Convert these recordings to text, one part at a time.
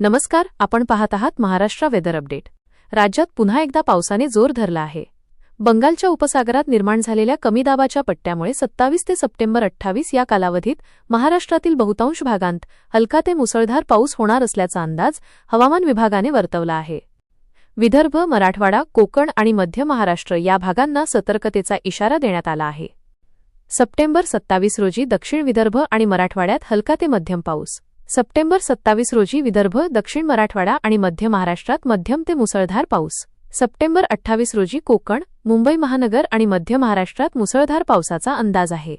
नमस्कार आपण पाहत आहात महाराष्ट्र वेदर अपडेट. राज्यात पुन्हा एकदा पावसाने जोर धरला आहे. बंगालच्या उपसागरात निर्माण झालेल्या कमी दाबाच्या पट्ट्यामुळे सत्तावीस ते सप्टेंबर अठ्ठावीस या कालावधीत महाराष्ट्रातील बहुतांश भागांत हलका ते मुसळधार पाऊस होणार असल्याचा अंदाज हवामान विभागाने वर्तवला आहे. विदर्भ मराठवाडा कोकण आणि मध्य महाराष्ट्र या भागांना सतर्कतेचा इशारा देण्यात आला आहे. सप्टेंबर सत्तावीस रोजी दक्षिण विदर्भ आणि मराठवाड्यात हलका ते मध्यम पाऊस. सप्टेंबर सत्तावीस रोजी विदर्भ दक्षिण मराठवाडा आणि मध्य महाराष्ट्रात मध्यम ते मुसळधार पाऊस. सप्टेंबर अठ्ठावीस रोजी कोकण मुंबई महानगर आणि मध्य महाराष्ट्रात मुसळधार पावसाचा अंदाज आहे.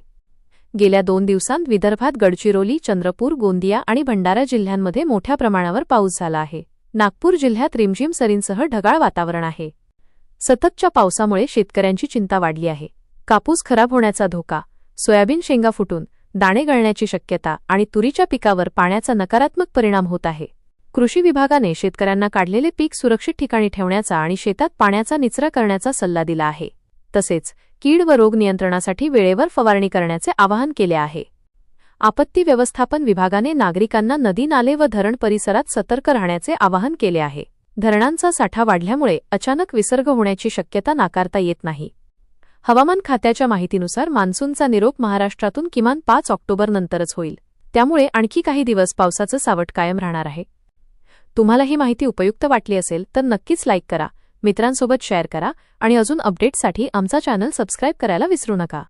गेल्या दोन दिवसांत विदर्भात गडचिरोली चंद्रपूर गोंदिया आणि भंडारा जिल्ह्यांमध्ये मोठ्या प्रमाणावर पाऊस झाला आहे. नागपूर जिल्ह्यात रिमझिम सरींसह ढगाळ वातावरण आहे. सततच्या पावसामुळे शेतकऱ्यांची चिंता वाढली आहे. कापूस खराब होण्याचा धोका सोयाबीन शेंगा फुटून दाणे गळण्याची शक्यता आणि तुरीच्या पिकावर पाण्याचा नकारात्मक परिणाम होत आहे. कृषी विभागाने शेतकऱ्यांना काढलेले पीक सुरक्षित ठिकाणी ठेवण्याचा आणि शेतात पाण्याचा निचरा करण्याचा सल्ला दिला आहे. तसेच कीड व रोग नियंत्रणासाठी वेळेवर फवारणी करण्याचे आवाहन केले आहे. आपत्ती व्यवस्थापन विभागाने नागरिकांना नदी नाले व धरण परिसरात सतर्क राहण्याचे आवाहन केले आहे. धरणांचा साठा वाढल्यामुळे अचानक विसर्ग होण्याची शक्यता नाकारता येत नाही. हवामान खात्याच्या माहितीनुसार मान्सूनचा निरोप महाराष्ट्रातून किमान पाच ऑक्टोबर नंतरच होईल. त्यामुळे आणखी काही दिवस पावसाचं सावट कायम राहणार आहे. तुम्हाला ही माहिती उपयुक्त वाटली असेल तर नक्कीच लाईक करा मित्रांसोबत शेअर करा आणि अजून अपडेट्ससाठी आमचा चॅनल सबस्क्राईब करायला विसरू नका.